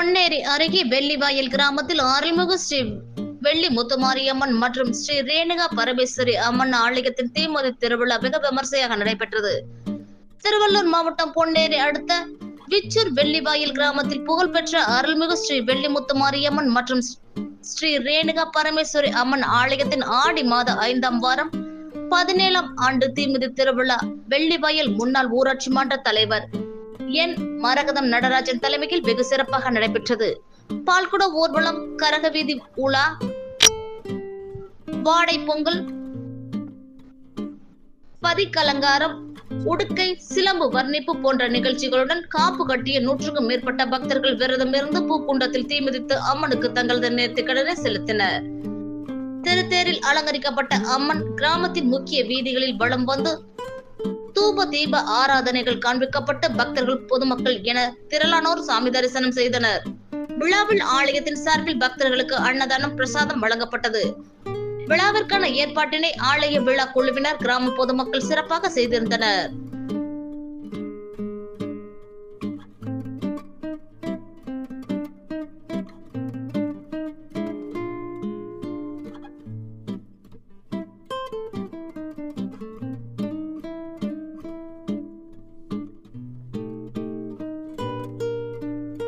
பொன்னேரி அருகே வெள்ளிவாயல் கிராமத்தில் அருள்மிகு ஸ்ரீ வெள்ளி முத்துமாரியம்மன் மற்றும் ஸ்ரீ ரேணுகா பரமேஸ்வரி அம்மன் ஆலயத்தின் தீமதி திருவிழா மிக விமர்சையாக நடைபெற்றது. திருவள்ளூர் மாவட்டம் பொன்னேரி அடுத்த விச்சூர் வெள்ளிவாயில் கிராமத்தில் புகழ்பெற்ற அருள்மிகு ஸ்ரீ வெள்ளி முத்துமாரியம்மன் மற்றும் ஸ்ரீ ரேணுகா பரமேஸ்வரி அம்மன் ஆலயத்தின் ஆடி மாத ஐந்தாம் வாரம் பதினேழாம் ஆண்டு தீமிதி திருவிழா வெள்ளிவாயல் முன்னாள் ஊராட்சி மன்ற தலைவர் என் மரகதம் நடராஜன் தலைமையில் வெகு சிறப்பாக நடைபெற்றது. பால்குட ஊர்வலம் கரக வீதி உலா வாடை பொங்கல் பதிக்கலங்காரம் உடுக்கை சிலம்பு வர்ணிப்பு போன்ற நிகழ்ச்சிகளுடன் காப்பு கட்டிய நூற்றுக்கும் மேற்பட்ட பக்தர்கள் விரதமிருந்து பூக்குண்டத்தில் தீமிதித்து அம்மனுக்கு தங்களது நேர்த்திக்கடனை செலுத்தினர். திருத்தேரில் அலங்கரிக்கப்பட்ட அம்மன் கிராமத்தின் முக்கிய வீதிகளில் வளம் வந்து தூப தீப ஆராதனைகள் காண்பிக்கப்பட்டு பக்தர்கள் பொதுமக்கள் என திரளானோர் சாமி தரிசனம் செய்தனர். விழாவில் ஆலயத்தின் சார்பில் பக்தர்களுக்கு அன்னதானம் பிரசாதம் வழங்கப்பட்டது. விழாவிற்கான ஏற்பாட்டினை ஆலய விழா குழுவினர் கிராம பொதுமக்கள் சிறப்பாக செய்திருந்தனர்.